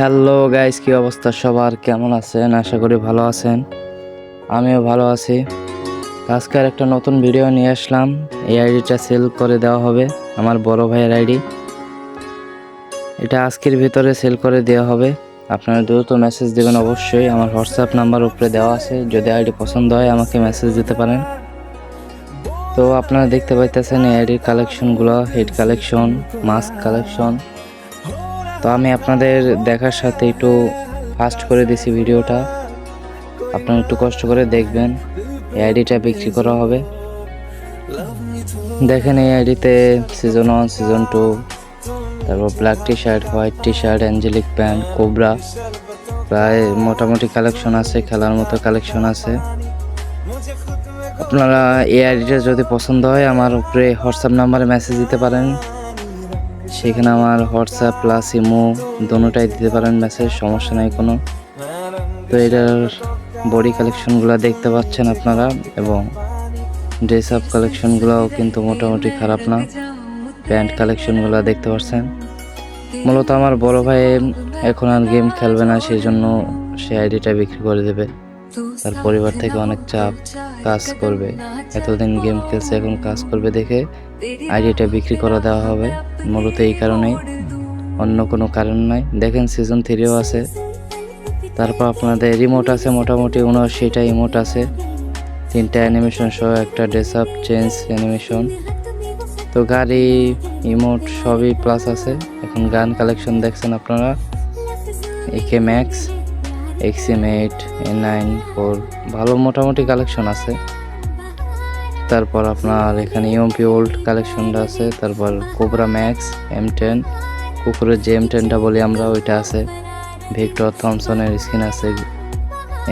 Hello guys কি অবস্থা? সবার কেমন আছেন? আশা করি ভালো আছেন। আমিও ভালো আছি। আজকের একটা নতুন ভিডিও নিয়ে আসলাম। এই আইডিটা সেল করে দেওয়া হবে আমার বড় ভাইয়ের আইডি। এটা আজকের ভিতরে সেল করে দেওয়া হবে। আপনারা দ্রুত মেসেজ দেবেন অবশ্যই। আমার হোয়াটসঅ্যাপ নাম্বার উপরে দেওয়া আছে। যদি আইডি পছন্দ হয়, আমাকে মেসেজ দিতে পারেন। তো আপনারা দেখতে পাইতেছেন এই আইডির কালেকশনগুলো হেড কালেকশন মাস্ক কালেকশন তো আমি আপনাদের দেখার সাথে একটু ফাস্ট করে দিছি ভিডিওটা। আপনারা একটু কষ্ট করে দেখবেন, এই আইডিটা বিক্রি করা হবে। দেখেন এই আইডিতে সিজন ওয়ান সিজন টু তারপর black T shirt white T shirt angelic pant cobra প্রায় মোটামুটি কালেকশন আছে, খেলার মতো কালেকশন আছে। আপনারা এই আইডিটা যদি পছন্দ হয়, আমার উপরে হোয়াটসঅ্যাপ নাম্বারে মেসেজ দিতে পারেন। সেখানে আমার হোয়াটসঅ্যাপ প্লাস ইমো দোনোটাই দিতে পারেন মেসেজ সমস্যা নাই কোনো। তো এটার বডি কালেকশনগুলো দেখতে পাচ্ছেন আপনারা এবং ড্রেস আপ কালেকশনগুলোও কিন্তু মোটামুটি খারাপ না। প্যান্ট কালেকশনগুলো দেখতে পাচ্ছেন। মূলত আমার বড় ভাই এখন আর গেম খেলবে না সেই জন্য সে আইডিটা বিক্রি করে দেবে। তার পরিবার থেকে অনেক চাপ কাজ করবে। এতদিন গেম খেলছে, এখন কাজ করবে দেখে আইডিটা বিক্রি করে দেওয়া হবে। মূলত এই কারণেই, অন্য কোনো কারণ নাই। দেখেন সিজন থ্রিও আছে। তারপর আপনাদের রিমোট আছে মোটামুটি উনআশিটা রিমোট আছে। তিনটা অ্যানিমেশন সহ একটা ড্রেস আপ চেঞ্জ অ্যানিমেশন তো গাড়ি ইমোট সবই প্লাস আছে। এখন গান কালেকশন দেখছেন আপনারা? একে ম্যাক্স এক্সিম এইট এ নাইন ফোর ভালো মোটামুটি কালেকশন আছে। তারপর আপনার এখানে ইউএমপি ওল্ড কালেকশনটা আছে, তারপর কোবরা ম্যাক্স এম টেন কুকুরের যে এম টেনটা বলি আমরা, ওইটা আছে। ভিক্টর থমসনের স্কিন আছে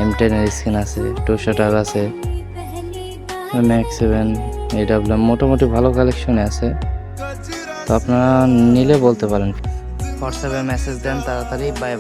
এম টেনের স্কিন আছে টু শাটার আছে ম্যাক্স সেভেন এডাব্লিউ মোটামুটি ভালো কালেকশনে আছে। তো আপনারা নিলে বলতে পারেন। হোয়াটসঅ্যাপে মেসেজ দেন, তাড়াতাড়ি বাই